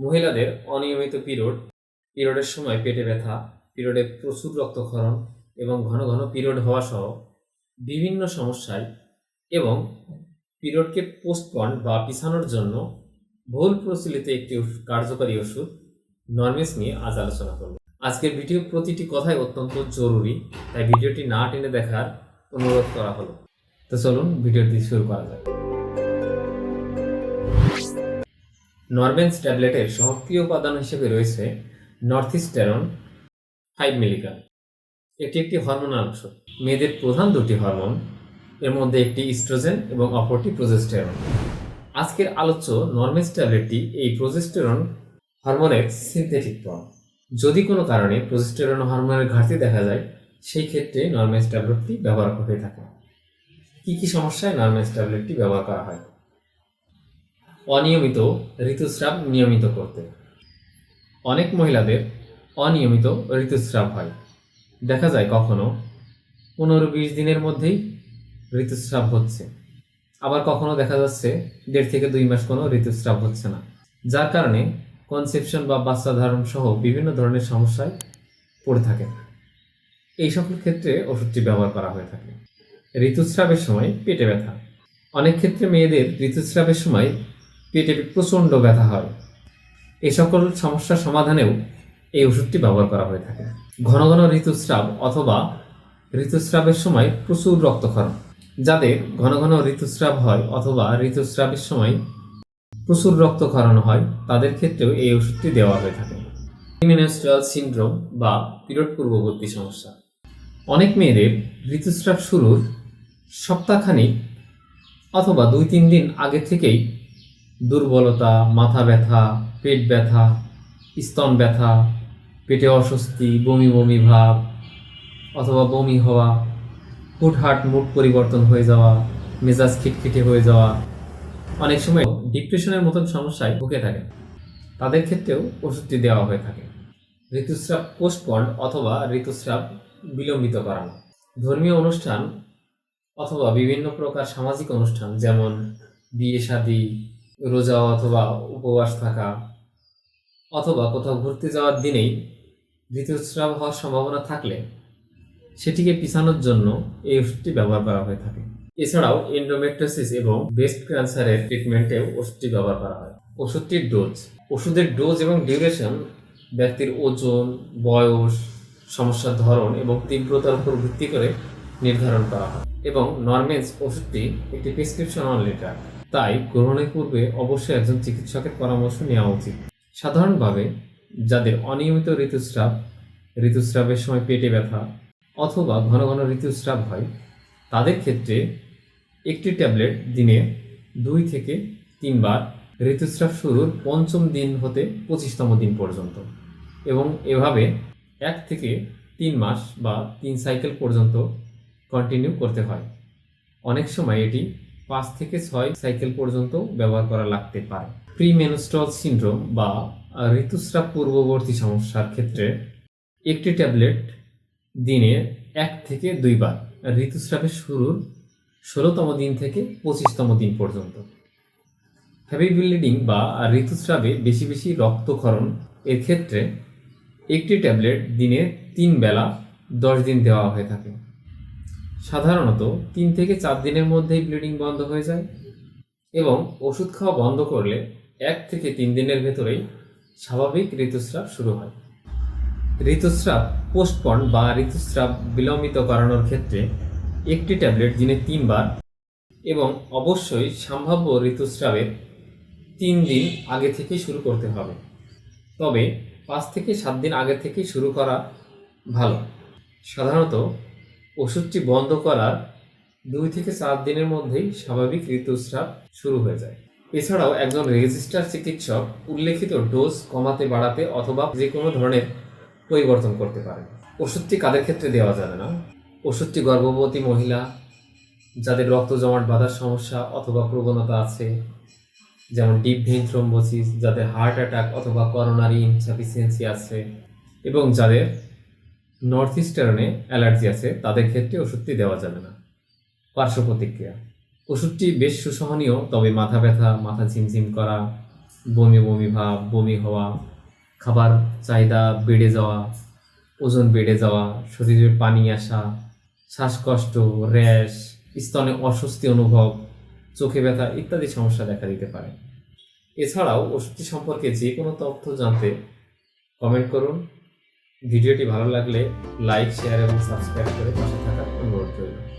মহিলাদের অনিয়মিত পিরিয়ড, পিরিয়ডের সময় পেটে ব্যথা, পিরিয়ডে প্রচুর রক্তক্ষরণ এবং ঘন ঘন পিরিয়ড হওয়া সহ বিভিন্ন সমস্যায় এবং পিরিয়ডকে পোস্টপন বা পিছানোর জন্য ভুল প্রচলিত একটি কার্যকরী ওষুধ নর্মেস নিয়ে আজ আলোচনা করব। আজকের ভিডিও প্রতিটি কথাই অত্যন্ত জরুরি, তাই ভিডিওটি না টেনে দেখার অনুরোধ করা হলো। তো চলুন ভিডিওটি শুরু করা যাক। নরবেন্স ট্যাবলেটের সক্রিয় উপাদান হিসেবে রয়েছে নর্থিস্টেরন ফাইভ মিলিগ্রাম এটি একটি হরমোনাল ওষুধ মেয়েদের প্রধান দুটি হরমোন এর মধ্যে একটি ইস্ট্রোজেন এবং অপরটি প্রজেস্টেরন আজকের আলোচ্য নরমেন্স ট্যাবলেটটি এই প্রজেস্টেরন হরমোনের সিনথেটিক ফর্ম যদি কোনো কারণে প্রজেস্টেরন হরমোনের ঘাটতি দেখা যায়, সেই ক্ষেত্রে নরমেন্স ট্যাবলেটটি ব্যবহার হয়ে থাকে। কী কী সমস্যায় নরমেন্স ট্যাবলেটটি ব্যবহার করা হয়? অনিয়মিত ঋতুস্রাব নিয়মিত করতে। অনেক মহিলাদের অনিয়মিত ঋতুস্রাব হয়। দেখা যায় কখনো পনেরো বিশ দিনের মধ্যেই ঋতুস্রাব হচ্ছে। আবার কখনো দেখা যাচ্ছে দেড় থেকে দুই মাস কোনো ঋতুস্রাব হচ্ছে না। যার কারণে কনসেপশন বা বাচ্চা ধারণ সহ বিভিন্ন ধরনের সমস্যায় পড়ে থাকে। এই সকল ক্ষেত্রে ওষুধটি ব্যবহার করা হয়ে থাকে। ঋতুস্রাবের সময় পেটে ব্যথা। অনেক ক্ষেত্রে মেয়েদের ঋতুস্রাবের সময় পেটে প্রচণ্ড ব্যথা হয়। এই সকল সমস্যার সমাধানেও এই ওষুধটি ব্যবহার করা হয়ে থাকে। ঘন ঘন ঋতুস্রাব অথবা ঋতুস্রাবের সময় প্রচুর রক্তক্ষরণ, যাদের ঘন ঘন ঋতুস্রাব হয় অথবা ঋতুস্রাবের সময় প্রচুর রক্তক্ষরণ হয়, তাদের ক্ষেত্রেও এই ওষুধটি দেওয়া হয়ে থাকে। প্রিমেনস্ট্রাল সিন্ড্রোম বা পিরিয়ড পূর্ববর্তী সমস্যা। অনেক মেয়েদের ঋতুস্রাব শুরুর সপ্তাহখানিক অথবা দুই তিন দিন আগে থেকেই দুর্বলতা, মাথা ব্যথা, পেট ব্যথা, স্তন ব্যথা, পেটে অস্বস্তি, বমি বমি ভাব অথবা বমি হওয়া, হুটহাট মুড পরিবর্তন হয়ে যাওয়া, মেজাজ খিটখিটে হয়ে যাওয়া। অনেক সময় ডিপ্রেশনের মতন সমস্যায় ভুগে থাকে। তাদের ক্ষেত্রেও ওষুধটি দেওয়া হয়ে থাকে। ঋতুস্রাব পোস্টপন্ড অথবা ঋতুস্রাব বিলম্বিত করানো ধর্মীয় অনুষ্ঠান অথবা বিভিন্ন প্রকার সামাজিক অনুষ্ঠান যেমন বিয়ে, শাদী রোজা অথবা উপবাস থাকা অথবা কোথাও ঘুরতে যাওয়ার দিনেই ঋতুস্রাব হওয়ার সম্ভাবনা থাকলে সেটিকে পিছানোর জন্য এই ওষুধটি ব্যবহার করা হয়ে থাকে। এছাড়াও এন্ডোমেট্রোসিস এবং ব্রেস্ট ক্যান্সারের ট্রিটমেন্টেও ওষুধটি ব্যবহার করা হয়। ওষুধটির ডোজ ওষুধের ডোজ এবং ডিউরেশন ব্যক্তির ওজন, বয়স, সমস্যার ধরন এবং তীব্রতার উপর ভিত্তি করে নির্ধারণ করা হয় এবং নরমেন্স ওষুধটি একটি প্রেসক্রিপশন অনলি ড্রাগ তাই গ্রহণের পূর্বে অবশ্যই একজন চিকিৎসকের পরামর্শ নেওয়া উচিত। সাধারণভাবে যাদের অনিয়মিত ঋতুস্রাব, ঋতুস্রাবের সময় পেটে ব্যথা অথবা ঘন ঘন ঋতুস্রাব হয়, তাদের ক্ষেত্রে একটি ট্যাবলেট দিনে দুই থেকে তিনবার ঋতুস্রাব শুরুর পঞ্চম দিন হতে পঁচিশতম দিন পর্যন্ত এবং এভাবে এক থেকে তিন মাস বা তিন সাইকেল পর্যন্ত কন্টিনিউ করতে হয়। অনেক সময় এটি পাঁচ থেকে ছয় সাইকেল পর্যন্ত ব্যবহার করা লাগতে পারে। প্রিমেনস্ট্রল সিন্ড্রোম বা ঋতুস্রাব পূর্ববর্তী সমস্যার ক্ষেত্রে একটি ট্যাবলেট দিনে এক থেকে দুইবার ঋতুস্রাবের শুরুর ষোলোতম দিন থেকে পঁচিশতম দিন পর্যন্ত। হেভি ব্লিডিং বা ঋতুস্রাবে বেশি বেশি রক্তক্ষরণ এর ক্ষেত্রে একটি ট্যাবলেট দিনে তিন বেলা দশ দিন দেওয়া হয়ে থাকে। সাধারণত তিন থেকে চার দিনের মধ্যেই ব্লিডিং বন্ধ হয়ে যায় এবং ওষুধ খাওয়া বন্ধ করলে এক থেকে তিন দিনের ভেতরেই স্বাভাবিক ঋতুস্রাব শুরু হয়। ঋতুস্রাব পোস্টপন বা ঋতুস্রাব বিলম্বিত করানোর ক্ষেত্রে একটি ট্যাবলেট দিনে তিনবার এবং অবশ্যই সম্ভাব্য ঋতুস্রাবের তিন দিন আগে থেকে শুরু করতে হবে। তবে পাঁচ থেকে সাত দিন আগে থেকে শুরু করা ভালো। সাধারণত ওষুধটি বন্ধ করার দুই থেকে চার দিনের মধ্যেই স্বাভাবিক ঋতুস্রাব শুরু হয়ে যায়। এছাড়াও একজন রেজিস্টার চিকিৎসক উল্লেখিত ডোজ কমাতে বাড়াতে অথবা যে কোনো ধরনের পরিবর্তন করতে পারেন। ওষুধটি কাদের ক্ষেত্রে দেওয়া যাবে না? ওষুধটি গর্ভবতী মহিলা, যাদের রক্ত জমাট বাঁধার সমস্যা অথবা প্রবণতা আছে, যেমন ডিপ ভেইন থ্রোম্বোসিস, যাদের হার্ট অ্যাটাক অথবা করোনারি ইনসাফিসিয়েন্সি আছে, এবং যাদের নর্থ ইস্টার্নে অ্যালার্জি আছে, তাদের ক্ষেত্রে ওষুধটি দেওয়া যাবে না। পার্শ্ব প্রতিক্রিয়া। ওষুধটি বেশ সুসহনীয়, তবে মাথা ব্যথা, মাথা ঝিমঝিম করা, বমি বমি ভাব, বমি হওয়া, খাবার চাহিদা বেড়ে যাওয়া, ওজন বেড়ে যাওয়া শরীরে পানি আসা, শ্বাসকষ্ট, র্যাশ, স্তনে অস্বস্তি অনুভব, চোখে ব্যথা ইত্যাদি সমস্যা দেখা দিতে পারে। এছাড়াও ওষুধটি সম্পর্কে যে কোনো তথ্য জানতে কমেন্ট করুন। ভিডিওটি ভালো লাগলে লাইক শেয়ার এবং সাবস্ক্রাইব করে পাশে থাকার অনুরোধ রইল।